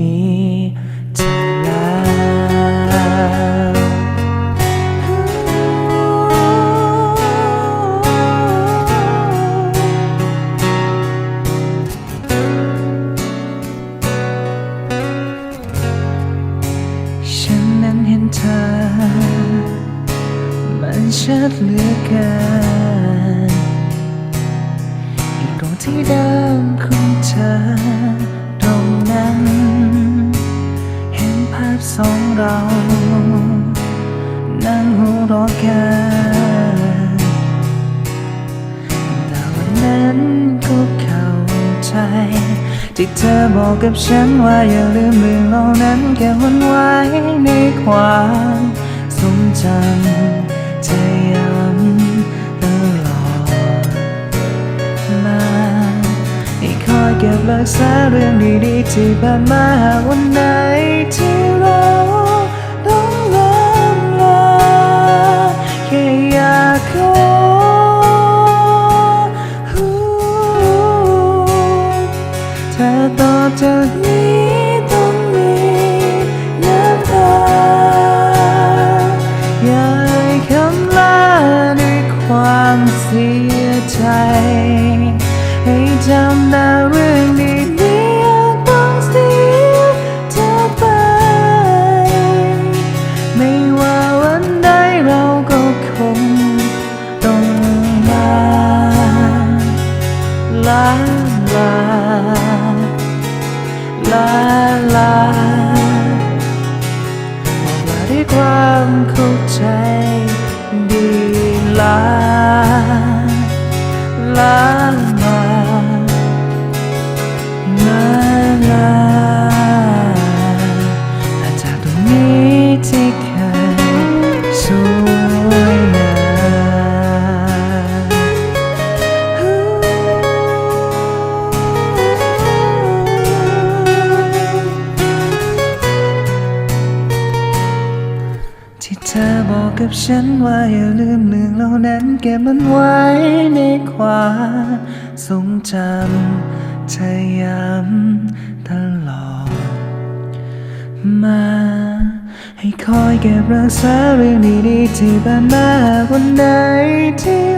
ี ชัดเหลือเกินอยู่ตรงที่เดิมของเธอตรงนั้น เห็นภาพสองเรา นั่งหัวเราะกันแต่วันนั้นก็เข้าใจ ที่เธอบอกกับฉันว่าอย่าลืมเรื่องเหล่านั้นเก็บมันไว้ในความทรงจำ จะย้ำตลอดมาให้คอยเก็บรักษาเรื่องดีๆที่ผ่านมาหากวันไหนที่เราต้องเลิมลาแค่อยากขอเธอต่อจากนี้ ล บอกกับฉันว่าอย่าลืมเรื่องเหล่านั้นเก็บมันไว้ในความทรงจำเธอย้ำตลอดมา ให้คอยเก็บรักษาเรื่องดีๆที่บ้านมาวันไหนที่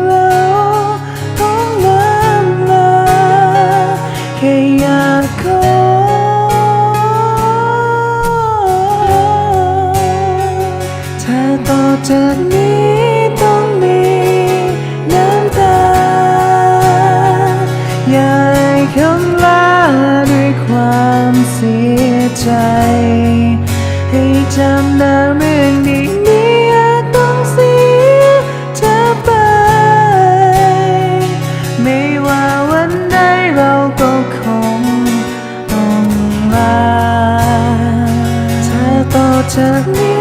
ใจ ให้จำหน้าเมืองนี้นี้อาจต้องเสียเธอไป ไม่ว่าวันใดเราก็คงต้องลาเธอต่อจากนี้